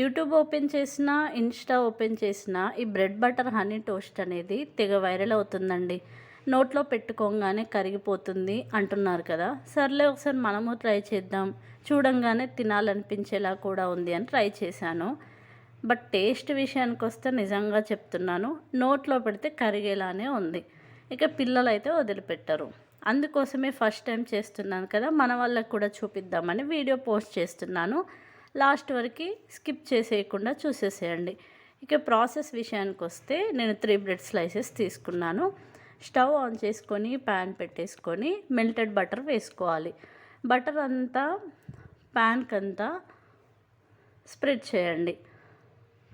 YouTube open చేసినా Insta open చేసినా ఈ బ్రెడ్ బటర్ హనీ టోస్ట్ అనేది తెగ వైరల్ అవుతుందండి. నోట్లో పెట్టుకోగానే కరిగిపోతుంది అంటున్నారు కదా. సర్లే ఒకసారి మనము ట్రై చేద్దాం. చూడంగానే తినాలనిపించేలా కూడా ఉంది అని ట్రై చేశాను. బట్ టేస్ట్ విషయానికి వస్తే నిజంగా చెప్తున్నాను నోట్లో పెడితే కరిగేలానే ఉంది. ఇక పిల్లలు అయితే వదిలిపెట్టరు. అందుకోసమే ఫస్ట్ టైం చేస్తున్నాను కదా మన వాళ్ళకి కూడా చూపిద్దామని వీడియో పోస్ట్ చేస్తున్నాను. లాస్ట్ వరకు స్కిప్ చేసేయకుండా చూసేసేయండి. ఇక ప్రాసెస్ విషయానికి వస్తే నేను త్రీ బ్రెడ్ స్లైసెస్ తీసుకున్నాను. స్టవ్ ఆన్ చేసుకొని ప్యాన్ పెట్టేసుకొని మెల్టెడ్ బటర్ వేసుకోవాలి. బటర్ అంతా ప్యాన్కి అంతా స్ప్రెడ్ చేయండి.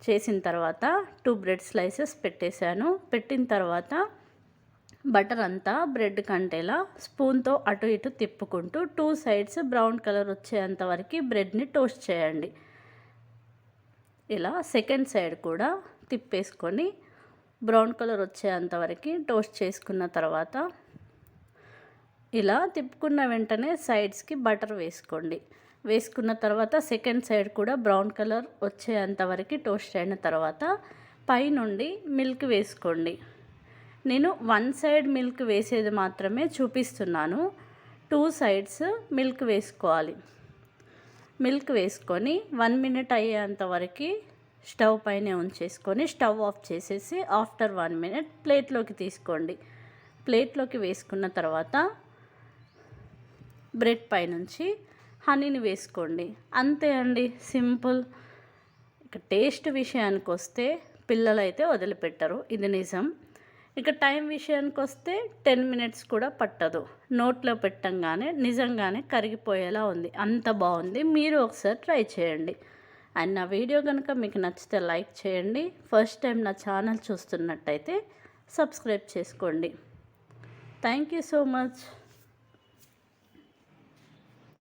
చేసిన తర్వాత టూ బ్రెడ్ స్లైసెస్ పెట్టేశాను. పెట్టిన తర్వాత బటర్ అంతా బ్రెడ్ కంటేలా స్పూన్తో అటు ఇటు తిప్పుకుంటూ టూ సైడ్స్ బ్రౌన్ కలర్ వచ్చేంత వరకు బ్రెడ్ని టోస్ట్ చేయండి. ఇలా సెకండ్ సైడ్ కూడా తిప్పేసుకొని బ్రౌన్ కలర్ వచ్చేంత వరకు టోస్ట్ చేసుకున్న తర్వాత ఇలా తిప్పుకున్న వెంటనే సైడ్స్కి బటర్ వేసుకోండి. వేసుకున్న తర్వాత సెకండ్ సైడ్ కూడా బ్రౌన్ కలర్ వచ్చేంత వరకు టోస్ట్ అయిన తర్వాత పైనుండి మిల్క్ వేసుకోండి. నేను వన్ సైడ్ మిల్క్ వేసేది మాత్రమే చూపిస్తున్నాను. టూ సైడ్స్ మిల్క్ వేసుకోవాలి. మిల్క్ వేసుకొని వన్ మినిట్ అయ్యేంత వరకు స్టవ్ పైన ఉంచేసుకొని స్టవ్ ఆఫ్ చేసేసి ఆఫ్టర్ వన్ మినిట్ ప్లేట్లోకి తీసుకోండి. ప్లేట్లోకి వేసుకున్న తర్వాత బ్రెడ్ పైనుంచి హనీని వేసుకోండి. అంతే అండి సింపుల్. ఇక టేస్ట్ విషయానికి వస్తే పిల్లలైతే వదిలిపెట్టరు. ఇది నిజం. ఇక టైం విషయానికి వస్తే టెన్ మినిట్స్ కూడా పట్టదు. నోట్లో పెట్టంగానే నిజంగానే కరిగిపోయేలా ఉంది. అంత బాగుంది. మీరు ఒకసారి ట్రై చేయండి. అండ్ నా వీడియో కనుక మీకు నచ్చితే లైక్ చేయండి. ఫస్ట్ టైం నా ఛానల్ చూస్తున్నట్టయితే సబ్స్క్రైబ్ చేసుకోండి. Thank you so much.